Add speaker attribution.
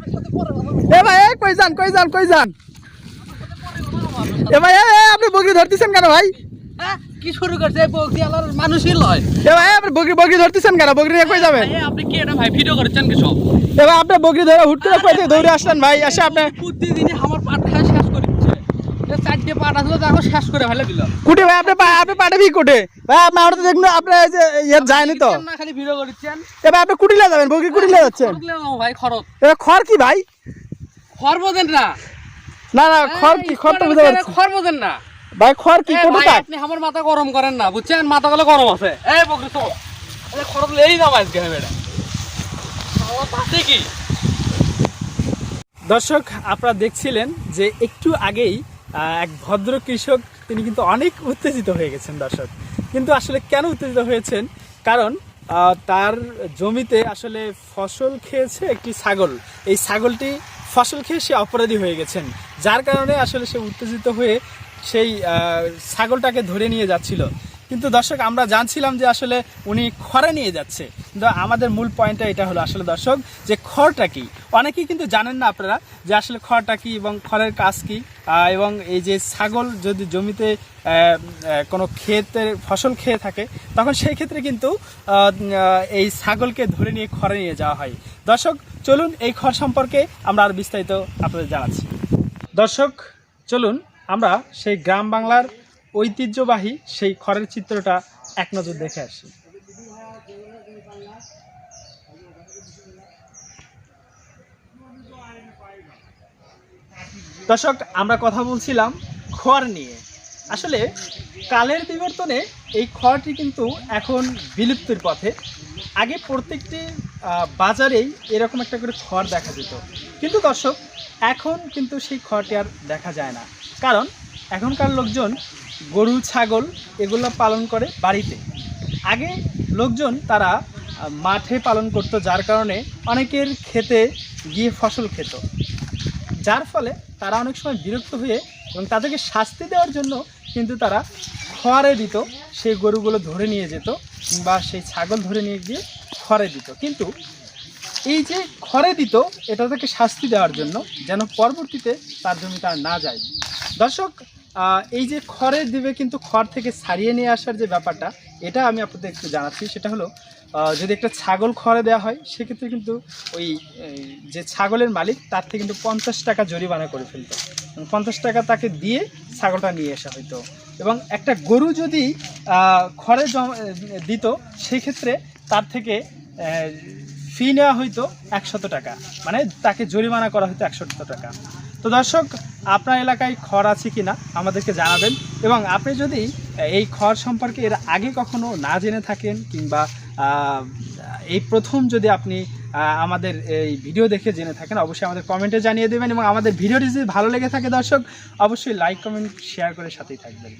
Speaker 1: এ ভাই এ কই যান কই যান কই যান? এ ভাই এ, এ, আপনি বগরি ধরতেছেন কেন ভাই?
Speaker 2: কি শুরু করছে? বকরি আলার মানুষই লয়।
Speaker 1: এ ভাই আপনি বগরি বগরি ধরতেছেন কেন? বগরি নিয়ে কই যাবেন?
Speaker 2: আপনি কি এটা ভাই? ভিডিও করছেন কি সব?
Speaker 1: এ ভাই আপনি ধরে হুট করে কই থেকে দৌড়ে আসলেন ভাই? এসে আপনি
Speaker 2: প্রতিদিনই আমার পাট খাওয়া শেষ পাট শেষ করে ফেলে দিল।
Speaker 1: কুটে ভাই আপনি পা- আপনি পাঠাবি কুটে। ভাই আপনি আমরা তো দেখুন আপনি এই যে ইয়ে যায়নি তো।
Speaker 2: না খালি ভিডিও করছেন।
Speaker 1: এ আপনি কুটিলে যাবেন কুটিলে যাচ্ছেন।
Speaker 2: ভাই খরচ।
Speaker 1: এ খড় কি ভাই?
Speaker 2: খড় বোঝেন না।
Speaker 1: না না খড় কি খড় তো বুঝতে পারছি।
Speaker 2: খড় বোঝেন না।
Speaker 1: ভাই খড় কি কোটে
Speaker 2: ভাই, আপনি আমার মাথা গরম করেন না বুঝছেন? মাথা গলে গরম আছে। এই বকরি তো এই খরচ লেই না আজকে হবে এটা আমার পাশে কি?
Speaker 1: দর্শক আপনারা দেখছিলেন যে একটু আগেই এক ভদ্র কৃষক, তিনি কিন্তু অনেক উত্তেজিত হয়ে গেছেন দর্শক। কিন্তু আসলে কেন উত্তেজিত হয়েছেন? কারণ তার জমিতে আসলে ফসল খেয়েছে একটি ছাগল। এই ছাগলটি ফসল খেয়ে সে অপরাধী হয়ে গেছেন। যার কারণে আসলে সে উত্তেজিত হয়ে সেই ছাগলটাকে ধরে নিয়ে যাচ্ছিল। কিন্তু দর্শক, আমরা জানছিলাম যে আসলে উনি খরা নিয়ে যাচ্ছে। কিন্তু আমাদের মূল পয়েন্টটা এটা হলো আসলে দর্শক যে খড়টা কি? অনেকেই কিন্তু জানেন না আপনারা যে আসলে খড়টা কি এবং খড়ের কাজ কি এবং এই যে ছাগল যদি জমিতে কোনো ক্ষেতের ফসল খেয়ে থাকে, তখন সেই ক্ষেত্রে কিন্তু এই ছাগলকে ধরে নিয়ে খড়ে নিয়ে যাওয়া হয়। দর্শক, চলুন এই খড় সম্পর্কে আমরা আর বিস্তারিত আপনাদের জানাচ্ছি। দর্শক, চলুন আমরা সেই গ্রাম বাংলার ঐতিহ্যবাহী সেই খড়ের চিত্রটা এক নজর দেখে আসি। দর্শক, আমরা কথা বলছিলাম খড় নিয়ে। আসলে কালের বিবর্তনে এই খড়টি কিন্তু এখন বিলুপ্তির পথে। আগে প্রত্যেকটি বাজারেই এরকম একটা করে খড় দেখা যেত। কিন্তু দর্শক, এখন কিন্তু সেই খড়টি আর দেখা যায় না। কারণ এখনকার লোকজন গরু, ছাগল এগুলো পালন করে বাড়িতে। আগে লোকজন তারা মাঠে পালন করতো, যার কারণে অনেকের খেতে গিয়ে ফসল খেত। যার ফলে তারা অনেক সময় বিরক্ত হয়ে এবং তাদেরকে শাস্তি দেওয়ার জন্য কিন্তু তারা খড়ে দিত, সেই গরুগুলো ধরে নিয়ে যেত বা সেই ছাগল ধরে নিয়ে গিয়ে খড়ে দিত। কিন্তু এই যে খড়ে দিত, এটা তাকে শাস্তি দেওয়ার জন্য যেন পরবর্তীতে তার জমিটা তার না যায়। দর্শক এই যে খড়ে দিবে কিন্তু খড় থেকে ছাড়িয়ে নিয়ে আসার যে ব্যাপারটা, এটা আমি আপনাদের একটু জানাচ্ছি। সেটা হলো যদি একটা ছাগল খড়ে দেওয়া হয়, সেক্ষেত্রে কিন্তু ওই যে ছাগলের মালিক, তার থেকে কিন্তু পঞ্চাশ টাকা জরিমানা করে ফেলতো। পঞ্চাশ টাকা তাকে দিয়ে ছাগলটা নিয়ে আসা হতো এবং একটা গরু যদি খড়ে দিত, সেক্ষেত্রে তার থেকে ফি নেওয়া হইতো একশত টাকা। মানে তাকে জরিমানা করা হতো একশত টাকা। তো দর্শক, আপনার এলাকায় খড় আছে কি না আমাদেরকে জানাবেন এবং আপনি যদি এই খড় সম্পর্কে এর আগে কখনো না জেনে থাকেন কিংবা এই প্রথম যদি আপনি আমাদের এই ভিডিও দেখে জেনে থাকেন, অবশ্যই আমাদের কমেন্টে জানিয়ে দেবেন এবং আমাদের ভিডিওটি যদি ভালো লেগে থাকে দর্শক, অবশ্যই লাইক, কমেন্ট, শেয়ার করে সাথেই থাকবেন।